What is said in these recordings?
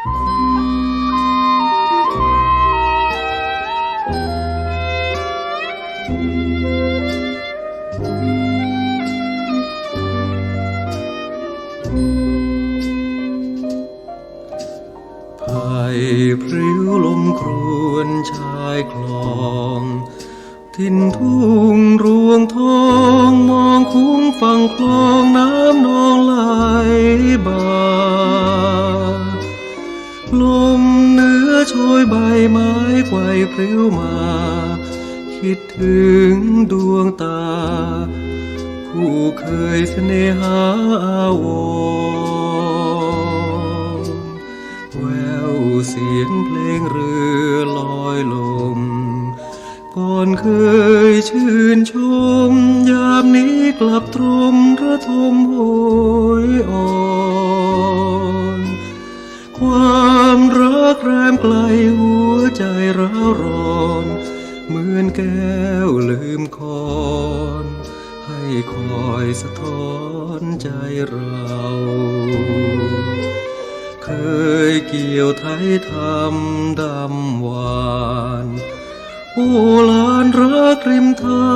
ไผ่พริ้วลมครวนชายคลอง ทินทุ่งรวงทองมองคุ้งฝั่งคลอง พริ้วมา คิดถึงดวงตาคู่เคยเสน่หาอาวรแววเสียงเพลงเรือลอยลม ก่อนเคยชื่นชม ยามนี้กลับตรมระทมโห ร้าร้อนเหมือนแก้วลืมคอนให้คอยสะท้อนใจเรา เคยเกี่ยวไทยทำดำหวานโอ้ลานรักริมทา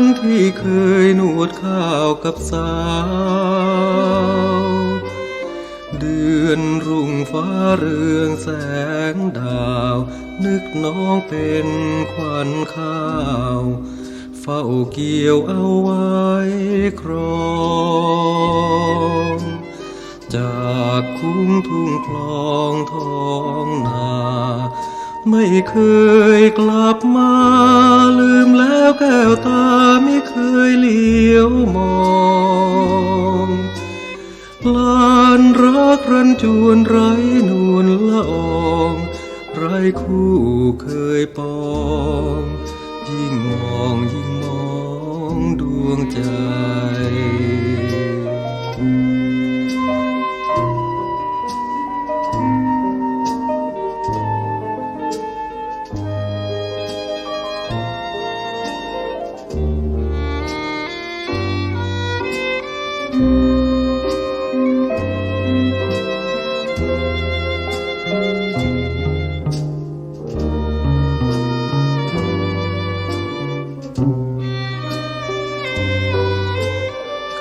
นที่เคยนวดข้าวกับสาว เดือนรุ่งฟ้าเรืองแสงดาว นึกน้องเป็นขวัญข้าว เฝ้าเกี่ยวเอาไว้ครองจากคุ้งทุ่งคลองทองนา ไม่เคยกลับมา ลืมแล้วแก้วตาไม่เคยเลี้ยวมองลานรักรันจวนไร คู่เคยปอง ยิ่งมองยิ่งมองดวงใจ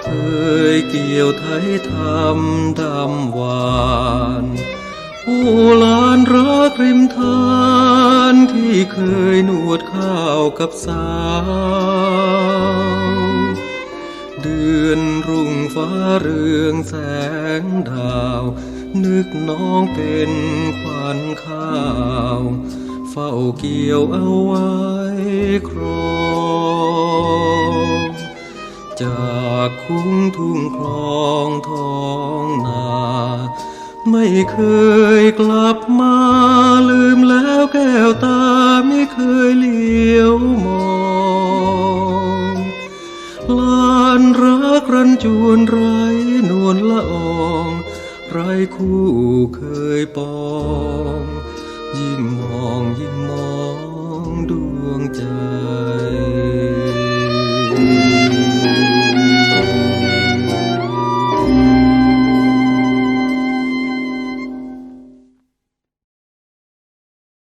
เคยเกี่ยวไทยทำดำหวานโอ้ลานรักริมทานที่เคยนวดข้าวกับสาวเดือนรุ่งฟ้าเรืองแสงดาว นึกน้องเป็นขวัญข้าว เฝ้าเกี่ยวเอาไว้ครอง จากคุ้งทุ่งคลองท้องนา ไม่เคยกลับมาลืมแล้วแก้วตาไม่เคยเลี้ยวมองลานรักรันจวนไรนวลละออง ไรคู่เคยปอง